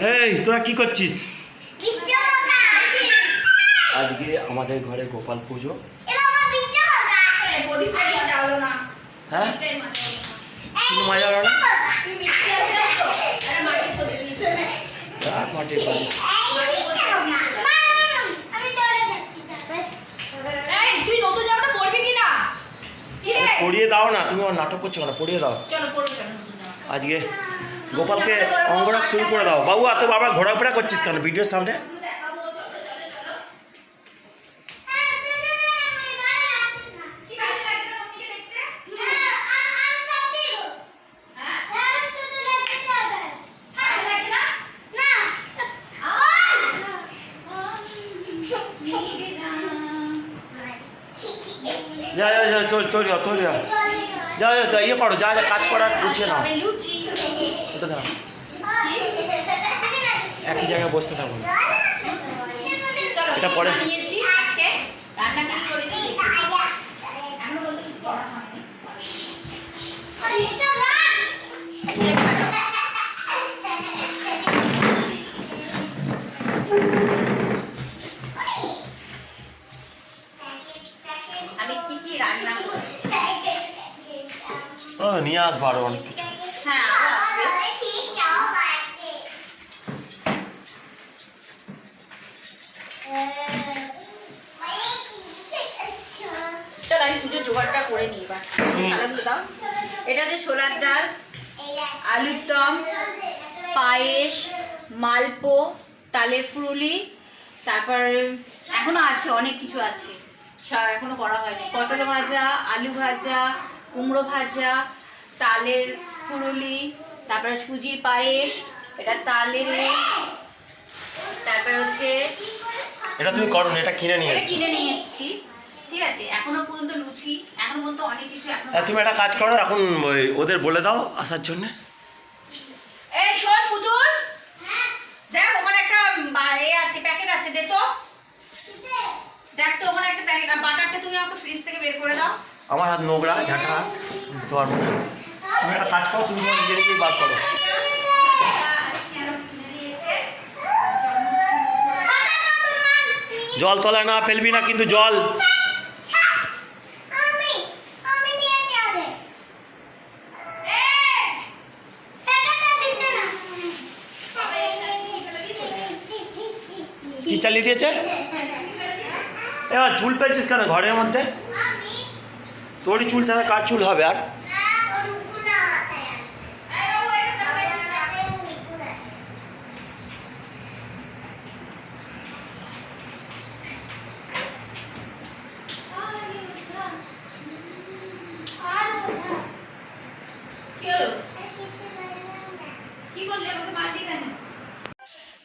এই তোরা কি করছিস? আজকে আমাদের ঘরে গোপাল পুজো। হ্যাঁ? মজা হলো না। পড়িয়ে দাও না তুমি আমার নাটক করছ না পড়িয়ে দাও। আজকে গোপালকে অঙ্গরাগ শুরু করে দাও। বাবু এত বাবা ঘোরাফেরা করছিস কেন? ভিডিওর সামনে? যা যা যা ইয়ে করো যা যা কাজ করার গুছিয়ে নাও। ওটা দাও? একই জায়গায় বসতে থাকো এটা পরে। রান্না ও নিয়ে আসব আরও অনেক কিছু। হ্যাঁ চলো আমি পুজোর জোগাড়টা করে নিই এবার। দাও। এটা হচ্ছে ছোলার ডাল আলুর দম পায়েস মালপো তালের ফুরুলি তারপর এখনও আছে অনেক কিছু আছে। সা- এখনও করা হয়নি। পটল ভাজা আলু ভাজা কুমড়ো ভাজা তালের ফুরুলি তারপরে সুজির পায়েস এটা তালের তারপর হচ্ছে এটা তুমি করো এটা কিনে নিয়ে এসছো। কিনে নিয়ে এসেছি। ঠিক আছে এখনও পর্যন্ত লুচি এখনও পর্যন্ত অনেক কিছু এখনও হ্যাঁ, তুমি একটা কাজ করো এখন ওই ওদের বলে দাও আসার জন্য। এই শোন পুতুল দেখ ওখানে একটা এ আছে প্যাকেট আছে দে তো। দেখ তো ওখানে একটা প্যাকেট আর বাটারটা তুমি আমাকে ফ্রিজ থেকে বের করে দাও। আমার হাত নোংরা ঝাঁটা হাত বুঝতে পারব তুমি একটা কাজ করো তুমি নিজে নিজেই বার করো। জল তলায় না ফেলবি না কিন্তু জল। কি চালিয়ে দিয়েছে? এবার চুল পেয়েছিস কেন ঘরের মধ্যে? তোরই চুল ছাড়া কার চুল হবে আর?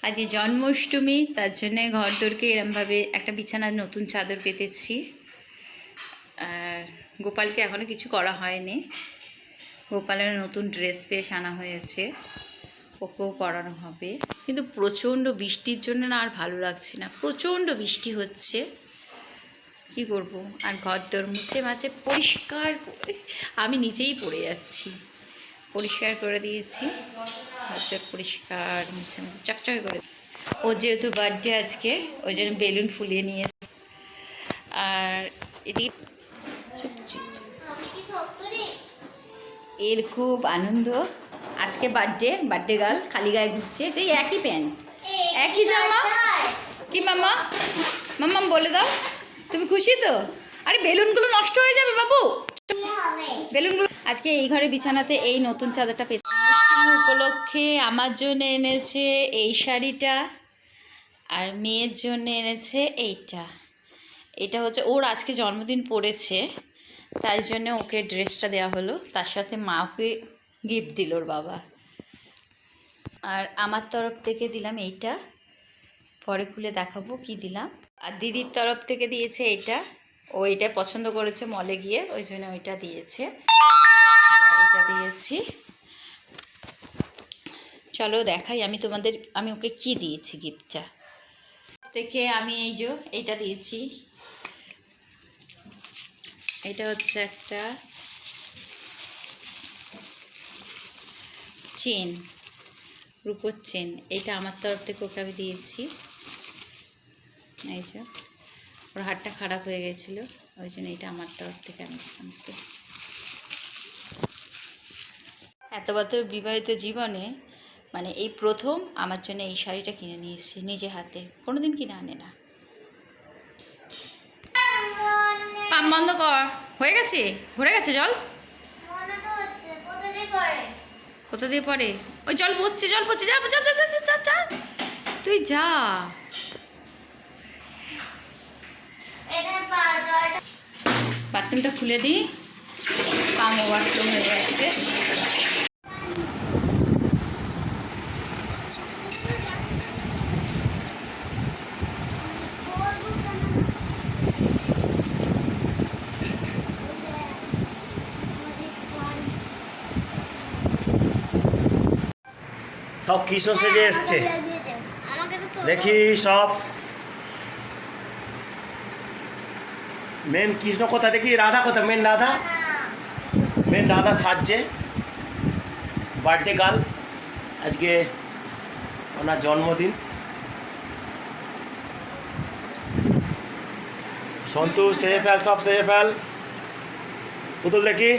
আজ জন্মাষ্টমী, তার জন্য ঘর দোরকে এরমভাবে একটা বিছানার নতুন চাদর পেতেছি গোপালকে এখনও কিছু করা হয়নি। গোপালের নতুন ড্রেস পেশ আনা হয়েছে। ওকেও পরানো হবে। কিন্তু প্রচণ্ড বৃষ্টির জন্য না আর ভালো লাগছে না। প্রচণ্ড বৃষ্টি হচ্ছে। কি করব? আর ঘর দোর মুছে মাছে পরিষ্কার আমি নিজেই পড়ে যাচ্ছি। পরিষ্কার করে দিয়েছি। হাতের পরিষ্কার মুছে মুছে চকচকে করে ও যেহেতু বার্থডে আজকে, ওই জন্য বেলুন ফুলিয়ে নিয়ে। আর এদিকে এর খুব আনন্দ। আজকে বার্থডে বার্থডে গার্ল খালি গায়ে ঘুরছে সেই একই প্যান্ট একই জামা? কি মামা মাম্মাম বলে দাও। তুমি খুশি তো? আরে বেলুনগুলো নষ্ট হয়ে যাবে বাবু। বেলুনগুলো আজকে এই ঘরে বিছানাতে এই নতুন চাদরটা পেতে উপলক্ষে আমার জন্য এনেছে এই শাড়িটা আর মেয়ের জন্য এনেছে এইটা। এটা হচ্ছে ওর আজকে জন্মদিন পড়েছে। তাই জন্য ওকে ড্রেসটা দেওয়া হলো। তার সাথে মা ওকে গিফট দিল ওর বাবা। আর আমার তরফ থেকে দিলাম এইটা। পরে খুলে দেখাবো কি দিলাম। আর দিদির তরফ থেকে দিয়েছে এইটা। ও এটা পছন্দ করেছে মলে গিয়ে, ওই জন্য ওইটা দিয়েছে। এটা দিয়েছি। চলো দেখাই আমি তোমাদের, আমি ওকে কি দিয়েছি গিফটটা থেকে আমি এই যে, এইটা দিয়েছি। এটা হচ্ছে একটা চেন, রূপোর চেন। এইটা আমার তরফ থেকে ওকে আমি দিয়েছি। এই যে, ওর হাতটা খারাপ হয়ে গেছিল, ওই জন্য এটা আমার তরফ থেকে আমি ওকে। এত বছর বিবাহিত জীবনে মানে এই প্রথম আমার জন্য এই শাড়িটা কিনে নিয়েছি নিজে হাতে। কোনোদিন কিনে আনে না। বন্ধ কর। হয়ে গেছে? ভরে গেছে জল? কোথা দিয়ে পড়ে? ওই জল পড়ছে জল পড়ছে যা যা যা যা যা, তুই যা। বাথরুমটা খুলে দিই। পাম ওভারফ্লো হয়ে যাচ্ছে সব কৃষ্ণ সেজে এসছে? তোলো। দেখি সব। মেন কৃষ্ণ কোথা দেখি রাধা কোথা main Radha. Main Radha সাজছে। Birthday girl. আজকে ওনার জন্মদিন। সন্তু সেরে ফেল সব সেরে ফেল। পুতুল দেখি।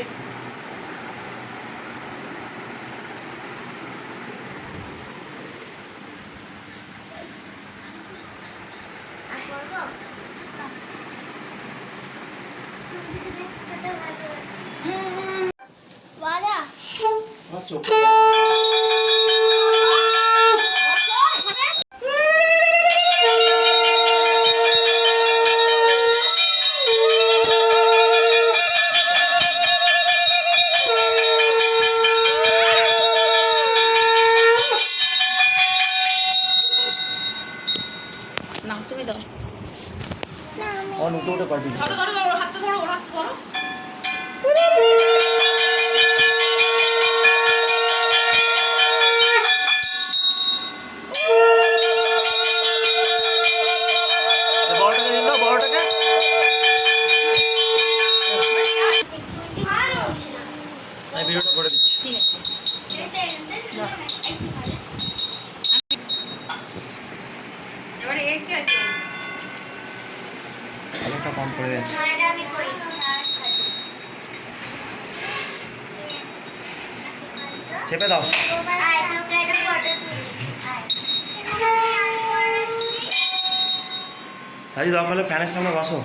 ফ্যানের সামনে বসো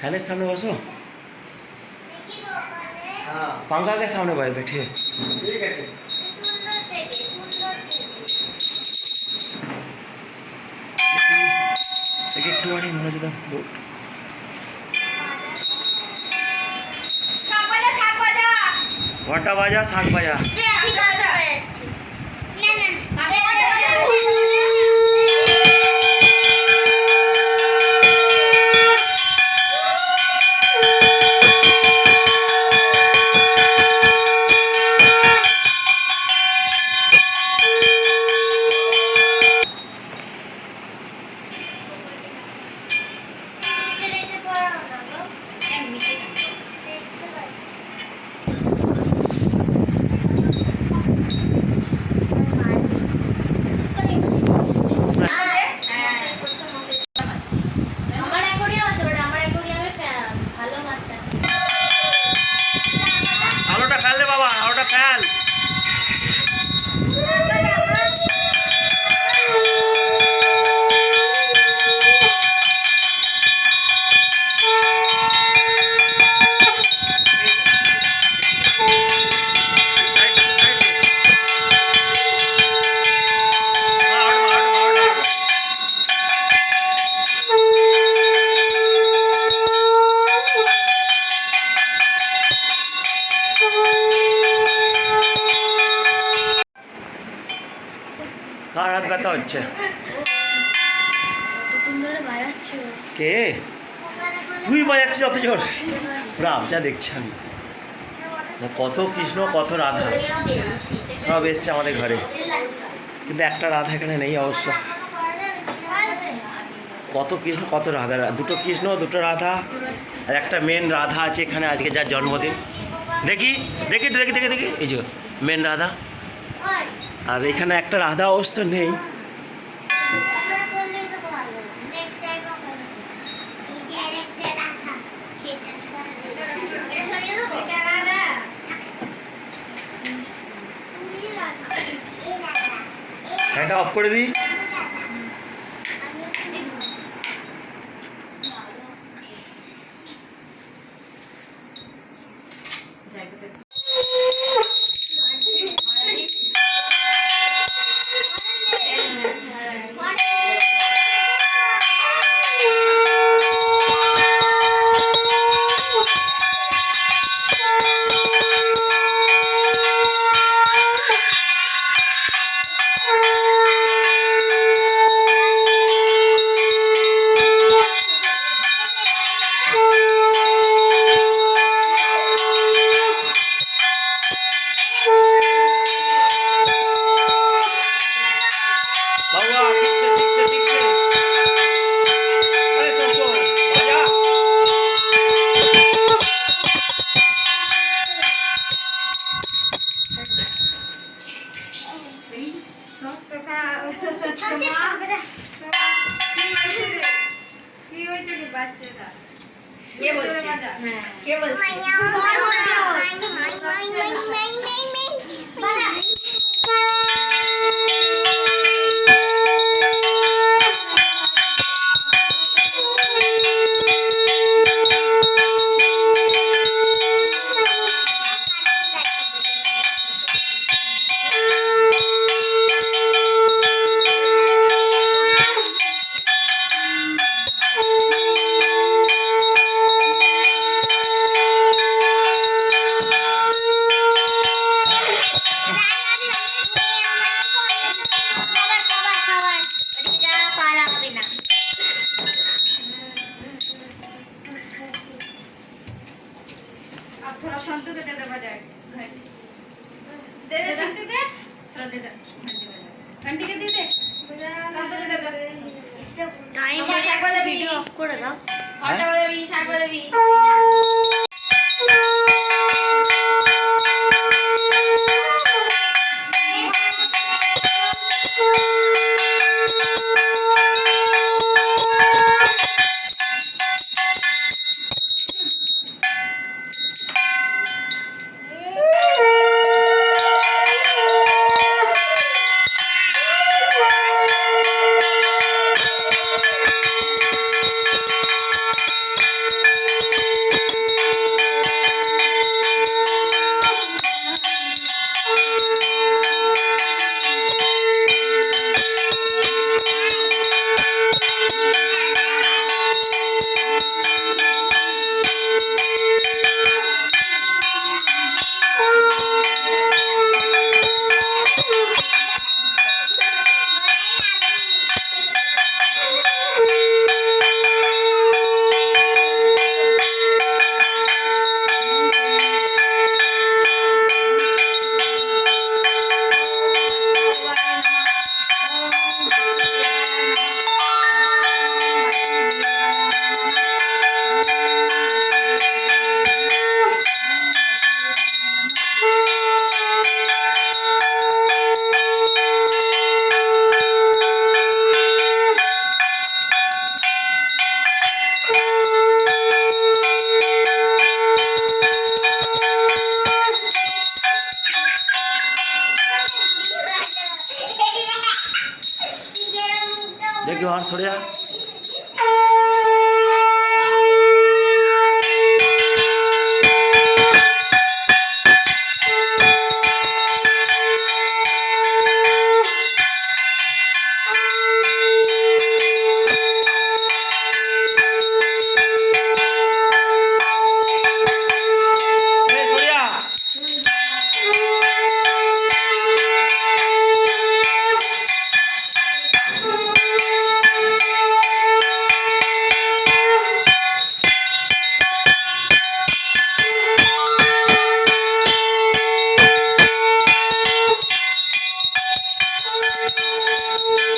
ফ্যানের সামনে বসো দেখি গো, মানে पंखा के सामने भाई बैठिए সুন্দর থেকে, সুন্দর থেকে। देखिए একটু আনি মনে হচ্ছে শাক ভাজা শাক ভাজা ঘন্টা বাজা শাক বাজা হচ্ছে কে? তুই বাজাচ্ছিস অত জোর? রাম, যা দেখছি আমি। কত কৃষ্ণ, কত রাধা। সব এসছে আমাদের ঘরে। কিন্তু একটা রাধা এখানে নেই অবশ্য। কত কৃষ্ণ, কত রাধা। দুটো কৃষ্ণ, দুটো রাধা, আর একটা মেন রাধা আছে এখানে আজকে যার জন্মদিন। দেখি দেখি দেখি দেখি দেখি। এই যে মেন রাধা। আর এখানে একটা রাধা অবশ্য নেই। করে দিই। કેવલ છે টাইম বেশি একবার ভিডিও অফ করে দাও। কটা বাজাবি শাক বাজাবি হ্যাঁ। thank you